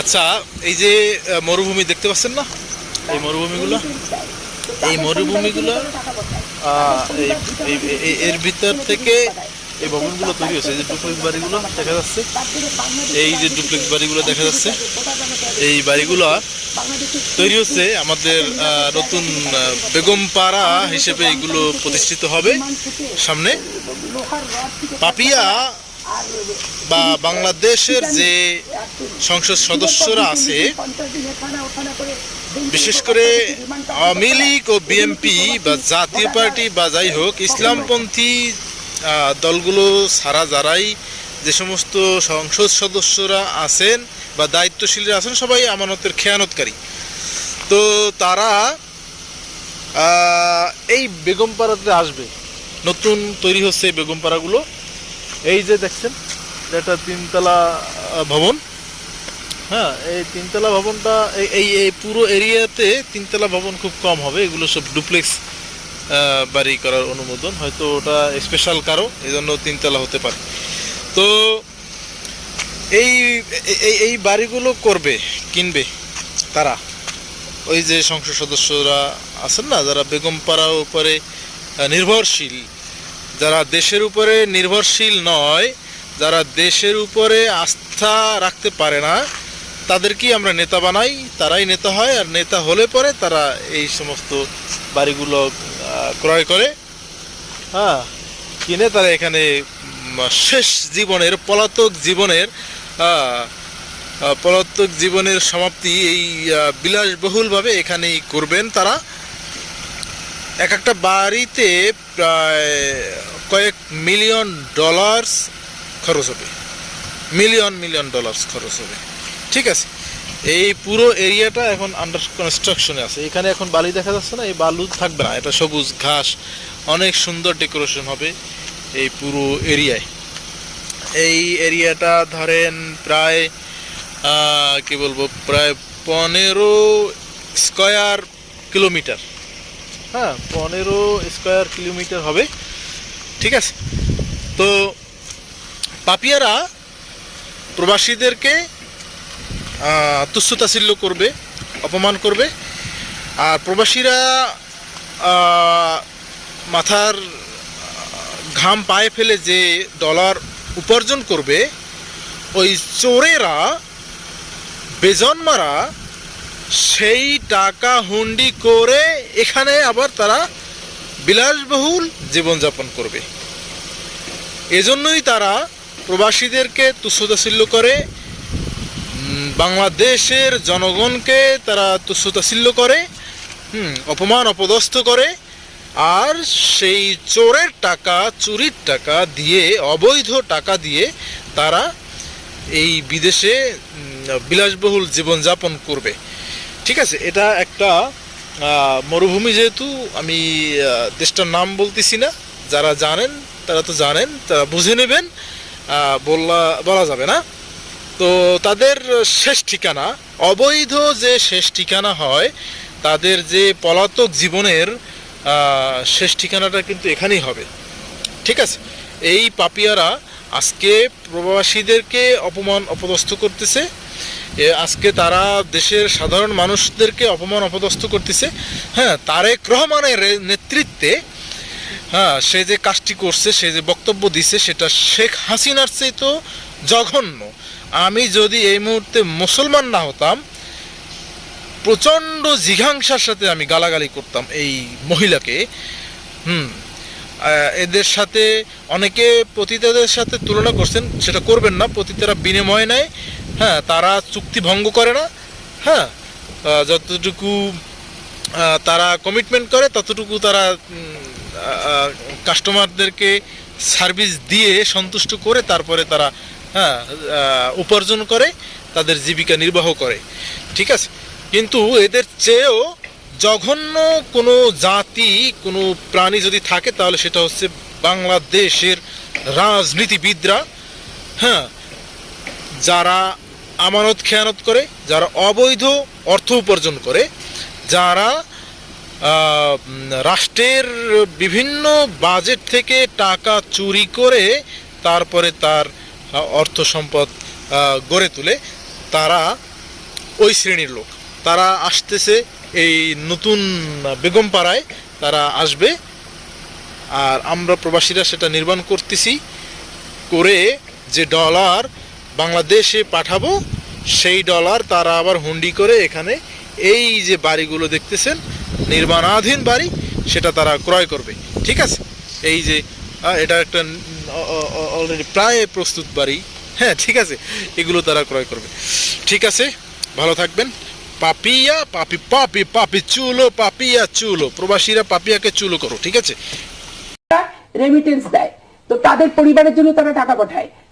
আচ্ছা এই যে মরুভূমি দেখতে পাচ্ছেন না? এই মরুভূমিগুলো? এই মরুভূমিগুলো এর ভিতর থেকে এই ভবনগুলো তৈরি হচ্ছে এই যে ডুপ্লেক্স বাড়িগুলো দেখা যাচ্ছে। এই যে ডুপ্লেক্স বাড়িগুলো দেখা যাচ্ছে। এই বাড়িগুলো তৈরি হচ্ছে আমাদের নতুন বেগমপাড়া হিসেবে এগুলো প্রতিষ্ঠিত হবে। সামনে পাপিয়া বা বাংলাদেশের যে সংসদ সদস্যরা আছে, বিশেষ করে আওয়ামী লীগ ও বিএনপি বা জাতীয় পার্টি বা যাই হোক, ইসলামপন্থী দলগুলো ছাড়া যারাই যে সমস্ত সংসদ সদস্যরা আছেন বা দায়িত্বশীলরা আছেন, সবাই আমানতের খেয়ানতকারী। তো তারা এই বেগমপাড়াতে আসবে। নতুন তৈরি হচ্ছে এই বেগমপাড়াগুলো। এই যে দেখছেন, এটা তিনতলা ভবন। হ্যাঁ এই তিনতলা ভবনটা, এই এই পুরো এরিয়াতে তিনতলা ভবন খুব কম হবে। এগুলো সব ডুপ্লেক্স বাড়ি করার অনুমোদন। হয়তো ওটা স্পেশাল কারও এই জন্য তিনতলা হতে পারে। তো এই, এই- বাড়িগুলো করবে, কিনবে তারা। ওই যে সংসদ সদস্যরা আছেন না, যারা বেগমপাড়ার উপরে নির্ভরশীল। যারা দেশের উপরে নির্ভরশীল নয়, যারা দেশের উপরে আস্থা রাখতে পারে না, তাদেরকেই আমরা নেতা বানাই, তারাই নেতা হয়, আর নেতা হলে পরে তারা এই সমস্ত বাড়িগুলো ক্রয় করে। হ্যাঁ কিনে তারা এখানে শেষ জীবনের, পলাতক জীবনের পলাতক জীবনের সমাপ্তি এই বিলাসবহুলভাবে এখানেই করবেন তারা। এক একটা বাড়িতে প্রায় কয়েক মিলিয়ন ডলার্স খরচ হবে। মিলিয়ন মিলিয়ন ডলার্স খরচ হবে। ঠিক আছে? এই পুরো এরিয়াটা এখন আন্ডার কনস্ট্রাকশনে আছে। এখানে এখন বালি দেখা যাচ্ছে না, এই বালু থাকবে না। এটা সবুজ ঘাস, অনেক সুন্দর ডেকোরেশন হবে এই পুরো এরিয়ায়। এই এরিয়াটা ধরেন প্রায় কি বলব, প্রায় পনেরো স্কয়ার কিলোমিটার হ্যাঁ পনেরো স্কোয়ার কিলোমিটার হবে। ঠিক আছে? তো পাপিয়ারা প্রবাসীদেরকে আহ, তুচ্ছতাছিল্য করবে অপমান করবে। আর প্রবাসীরা মাথার ঘাম পায়ে ফেলে যে ডলার উপার্জন করবে ওই চোরেরা বেজন্মারা সেই টাকা হুন্ডি করে এখানে আবার তারা বিলাসবহুল জীবনযাপন করবে। এজন্যই তারা প্রবাসীদেরকে তুচ্ছতাছিল্য করে বাংলাদেশের জনগণকে তারা তুচ্ছতাছিল্য করে অপমান অপদস্থ করে, আর সেই চোরের টাকা, চুরির টাকা দিয়ে, অবৈধ টাকা দিয়ে তারা এই বিদেশে বিলাসবহুল জীবনযাপন করবে। ঠিক আছে, এটা একটা মরুভূমি যেহেতু, আমি দেশটার নাম বলতেছি না। যারা জানেন, তারা তো জানেন, তারা বুঝে নেবেন বললা বলা যাবে না। তো তাদের শেষ ঠিকানা, অবৈধ যে শেষ ঠিকানা হয়, তাদের যে পলাতক জীবনের শেষ ঠিকানাটা কিন্তু এখানেই হবে। ঠিক আছে, এই পাপিয়ারা আজকে প্রবাসীদেরকে অপমান, অপদস্থ করতেছে। আজকে তারা দেশের সাধারণ মানুষদেরকে অপমান, অপদস্থ করতেছে। হ্যাঁ তারেক রহমানের নেতৃত্বে হ্যাঁ সে যে কাজটি করছে, সে যে বক্তব্য দিছে, সেটা শেখ হাসিনার চেয়ে তো জঘন্য। আমি যদি এই মুহূর্তে মুসলমান না হতাম, প্রচণ্ড জিঘাংসার সাথে আমি গালাগালি করতাম এই মহিলাকে। হুম এদের সাথে অনেকে পতিতাদের সাথে তুলনা করছেন, সেটা করবেন না। পতিতারা বিনিময় নেয় হ্যাঁ তারা চুক্তি ভঙ্গ করে না। হ্যাঁ যতটুকু তারা কমিটমেন্ট করে, ততটুকু তারা কাস্টমারদেরকে সার্ভিস দিয়ে সন্তুষ্ট করে তারপরে তারা হ্যাঁ উপার্জন করে, তাদের জীবিকা নির্বাহ করে। ঠিক আছে? কিন্তু এদের চেয়েও জঘন্য কোনো জাতি, কোনো প্রাণী যদি থাকে, তাহলে সেটা হচ্ছে বাংলাদেশের রাজনীতিবিদরা। হ্যাঁ যারা আমানত খেয়ানত করে, যারা অবৈধ অর্থ উপার্জন করে, যারা রাষ্ট্রের বিভিন্ন বাজেট থেকে টাকা চুরি করে তারপরে তার অর্থ সম্পদ গড়ে তুলে, তারা ওই শ্রেণির লোক। তারা আসতেছে এই নতুন বেগম পাড়ায়, তারা আসবে, আর আমরা প্রবাসীরা সেটা নির্মাণ করতেছি, করে যে ডলার বাংলাদেশে পাঠাবো, সেই ডলার তারা আবার হুন্ডি করে এখানে এই যে বাড়িগুলো দেখতেছেন, নির্মাণাধীন বাড়ি, সেটা তারা ক্রয় করবে। ঠিক আছে? এই যে এটা একটা অলরেডি প্রায় প্রস্তুত বাড়ি। হ্যাঁ ঠিক আছে? এগুলো তারা ক্রয় করবে। ঠিক আছে? ভালো থাকবেন। পাপিয়া, পাপি পাপি পাপি চুলো, পাপিয়া চুলো। প্রবাসীরা পাপিয়াকে চুলো করো, ঠিক আছে? রেমিটেন্স দেয়। তো তাদের পরিবারের জন্য তারা টাকা পাঠায়।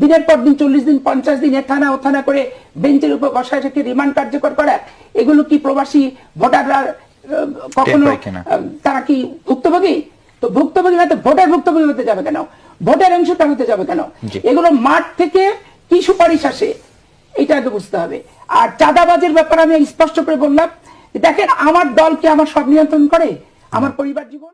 দিনের পর দিন চল্লিশ দিন পঞ্চাশ দিন এ থানা ও থানা করে বেঞ্চের উপর বসায় রেখে রিমান্ড কার্যকর করা। এগুলো কি প্রবাসী ভোটাররা কখনো তারা কি ভুক্তভোগী? তো ভুক্তভোগী না তো ভোটার ভুক্তভোগী হতে যাবে কেন? ভোটার অংশটা হতে যাবে কেন? এগুলো মাঠ থেকে কি সুপারিশ আসে? এটা আগে বুঝতে হবে। আর চাঁদাবাজের ব্যাপারে আমি স্পষ্ট করে বললাম দেখেন আমার দলকে আমার সব নিয়ন্ত্রণ করে? আমার পরিবার জীবন?